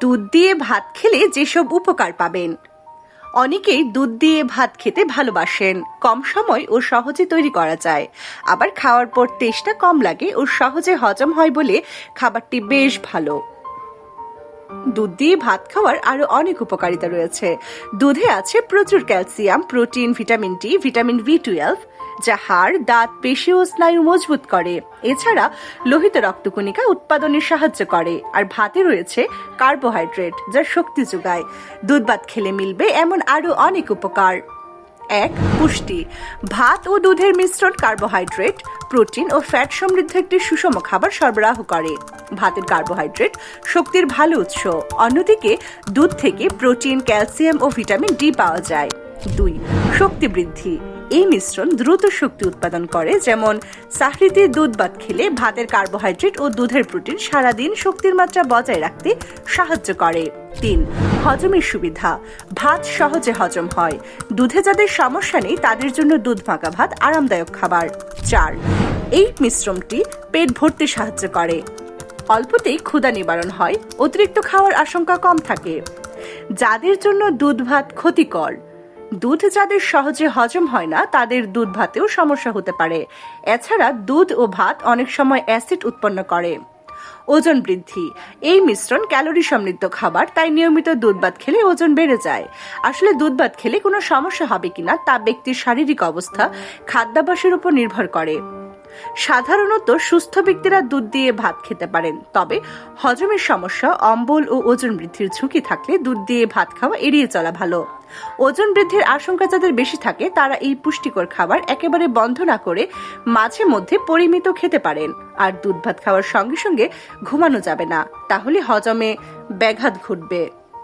দুধ দিয়ে ভাত খেলে যেসব উপকার পাবেন। অনেকেই দুধ দিয়ে ভাত খেতে ভালোবাসেন। কম সময় ও সহজে তৈরি করা যায়। আবার খাওয়ার পর টেস্টটা কম লাগে ও সহজে হজম হয় বলে খাবারটি বেশ ভালো। দুধ দিয়ে ভাত খাওয়ার আরও অনেক উপকারিতা রয়েছে। দুধে আছে প্রচুর calcium, protein, vitamin D, vitamin B twelve যা হাড়, দাঁত, পেশি ও স্নায়ু মজবুত করে। এছাড়া লোহিত রক্তকণিকা উৎপাদনে সাহায্য করে। আর ভাতে রয়েছে কার্বোহাইড্রেট, যা শক্তি যোগায়। দুধ ভাত খেলে মিলবে এমন আরও অনেক উপকার। এক, পুষ্টি। ভাত ও দুধের মিশ্রণ কার্বোহাইড্রেট, প্রোটিন ও ফ্যাট সমৃদ্ধ একটি সুষম খাবার সরবরাহ করে। ভাতের কার্বোহাইড্রেট শক্তির ভালো উৎস। অন্যদিকে, দুধ থেকে প্রোটিন, ক্যালসিয়াম ও ভিটামিন ডি পাওয়া যায়। দুই, শক্তি বৃদ্ধি। এই মিশ্রণ দ্রুত শক্তি উৎপাদন করে, যেমন সাহরিতে দুধ ভাত খেলে ভাতের কার্বোহাইড্রেট ও দুধের প্রোটিন সারাদিন শক্তির মাত্রা বজায় রাখতে সাহায্য করে। তিন, হজমের সুবিধা। ভাত সহজে হজম হয়। দুধে যাদের সমস্যা নেই, তাদের জন্য দুধ মাখা ভাত আরামদায়ক খাবার। চার, এই মিশ্রণটি পেট ভরতে সাহায্য করে। অল্পতেই ক্ষুধা নিবারণ হয়, অতিরিক্ত খাওয়ার আশঙ্কা কম থাকে। যাদের জন্য দুধ ভাত ক্ষতিকর দুধ যাদের সহজে হজম হয় না, তাদের দুধ ভাতেও সমস্যা হতে পারে। এছাড়া দুধ ও ভাত অনেক সময় অ্যাসিড উৎপন্ন করে। ওজন বৃদ্ধি। এই মিশ্রণ ক্যালোরি সমৃদ্ধ খাবার, তাই নিয়মিত দুধ ভাত খেলে ওজন বেড়ে যায়। আসলে দুধ ভাত খেলে কোনো সমস্যা হবে কিনা, তা ব্যক্তির শারীরিক অবস্থা, খাদ্যাভ্যাসের উপর নির্ভর করে। সাধারণত সুস্থ ব্যক্তিরা দুধ দিয়ে ভাত খেতে পারেন। তবে হজমের সমস্যা, অম্বল ও ওজন বৃদ্ধির ঝুঁকি থাকলে দুধ দিয়ে ভাত খাওয়া এড়িয়ে চলা ভালো। ওজন বৃদ্ধির আশঙ্কা যাদের বেশি থাকে, তারা এই পুষ্টিকর খাবার একেবারে বন্ধ না করে মাঝে মধ্যে পরিমিত খেতে পারেন। আর দুধ ভাত খাওয়ার সঙ্গে সঙ্গে ঘুমানো যাবে না। তাহলে হজমে ব্যাঘাত ঘটবে।